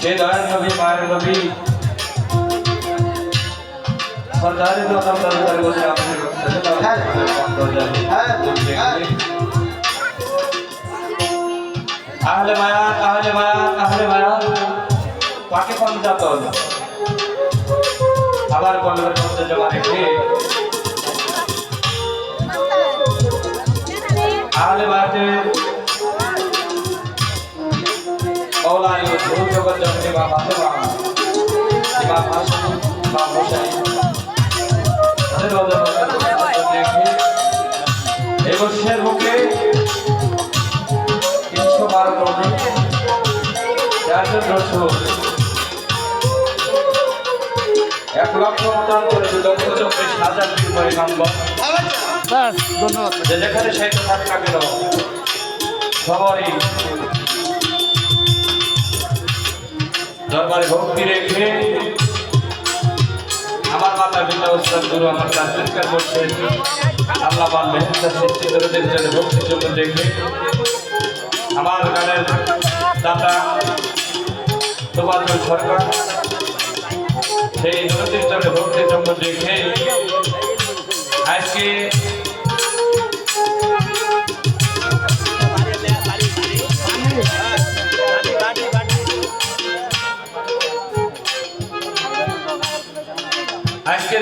সে দয়ার নবী মায়ের নবী সরদারের কথা দরকার বলে আমাদের আহলে মায়া আহলে মায়া আহলে মায়া পাকে পঞ্চাতন আবার কলমের মধ্যে জমা রেখে আহলে মায়াতে মৌলাই বহু জগৎ জগতে বা ফাতেমা ইমাম হাসান বা হোসেন এই বর্ষের মুখে তিনশো বারো নদী চারজন রসুল এক লক্ষ মতন করে দু লক্ষ চব্বিশ হাজার পরিমাণবন ব্যাস ধন্যবাদ। যেখানে সেই থাকে কেন সবারই দরবারে ভক্তি রেখে আমার মাতা পিতা উস্তাদ গুরু আমার কাজকার করছেন আল্লাহ পান মেহনতা সৃষ্টি করে দেখছেন ভক্তির জন্য দেখে। আমার গানের দাদা তোবাদুল সরকার, সেই নদীর জন্য ভক্তির জন্য দেখে। আজকে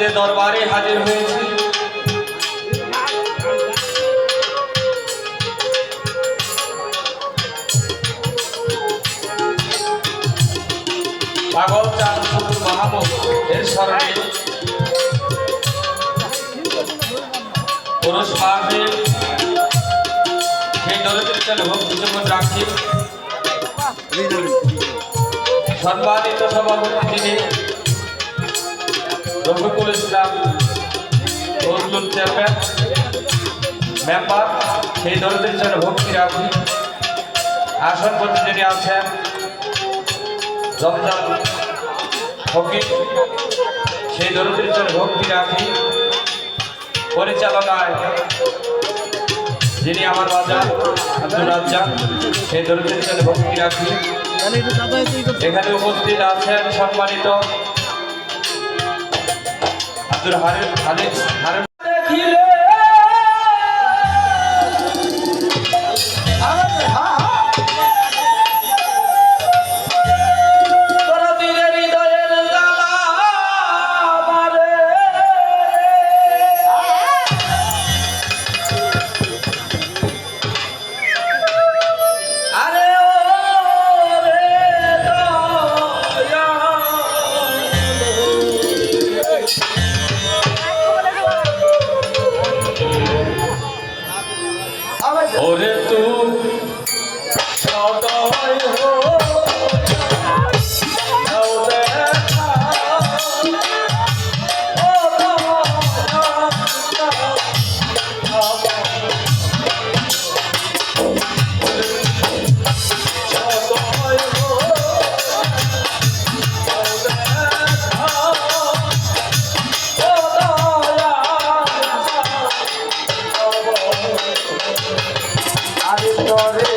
যে দরবারে হাজির হয়েছি। পাগল চাঁদ শুধু মাহমুদ এর স্মরণে পুরুষ সেই রাখি। সম্মানিত সভাপতি তিনি রফিকুল ইসলাম ফজলুল চেয়ারম্যান মেম্বার সেই দলটির জন্য ভক্তি রাখি। আসন যিনি আছেন রমজান ফকির সেই দলটির জন্য ভক্তি রাখি। পরিচালনায় যিনি আমার বাজার, আব্দুল রাজ্জাক, সেই দলটির জন্য ভক্তি রাখি। এখানে উপস্থিত আছেন সম্মানিত আব্দুল হারিম হালিম nove.